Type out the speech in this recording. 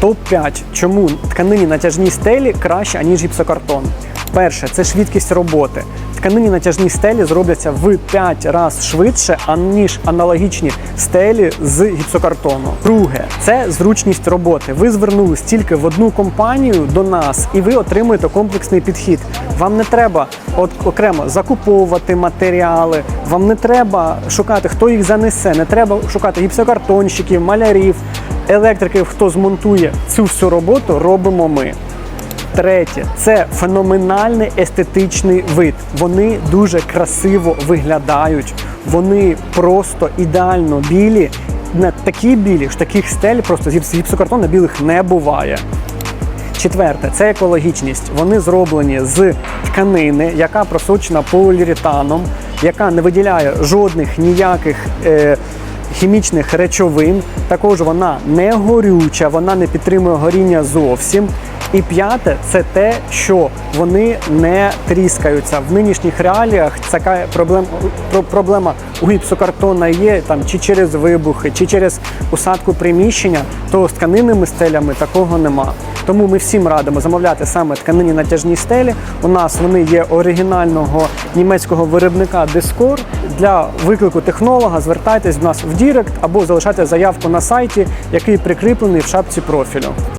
Топ-5. Чому тканині натяжні стелі краще, аніж гіпсокартон? Перше, це швидкість роботи. Тканині натяжні стелі зробляться в 5 разів швидше, аніж аналогічні стелі з гіпсокартону. Друге, це зручність роботи. Ви звернулись тільки в одну компанію до нас, і ви отримуєте комплексний підхід. Вам не треба от окремо закуповувати матеріали, вам не треба шукати, хто їх занесе, не треба шукати гіпсокартонщиків, малярів, електриків, хто змонтує цю всю роботу, робимо ми. Третє це феноменальний естетичний вид. Вони дуже красиво виглядають. Вони просто ідеально білі. Не такі білі, що таких стель просто з гіпс- гіпсокартону білих не буває. Четверте це екологічність. Вони зроблені з тканини, яка просочена поліуретаном, яка не виділяє жодних ніяких е, хімічних речовин. Також вона не горюча, вона не підтримує горіння зовсім. І п'яте це те, що вони не тріскаються. В нинішніх реаліях така проблема, проблема у гіпсокартона є там чи через вибухи, чи через усадку приміщення, то з тканинними стелями такого нема. Тому ми всім радимо замовляти саме тканині натяжні стелі. У нас вони є оригінального німецького виробника Discord. Для виклику технолога звертайтесь до нас в Дірект або залишайте заявку на сайті, який прикріплений в шапці профілю.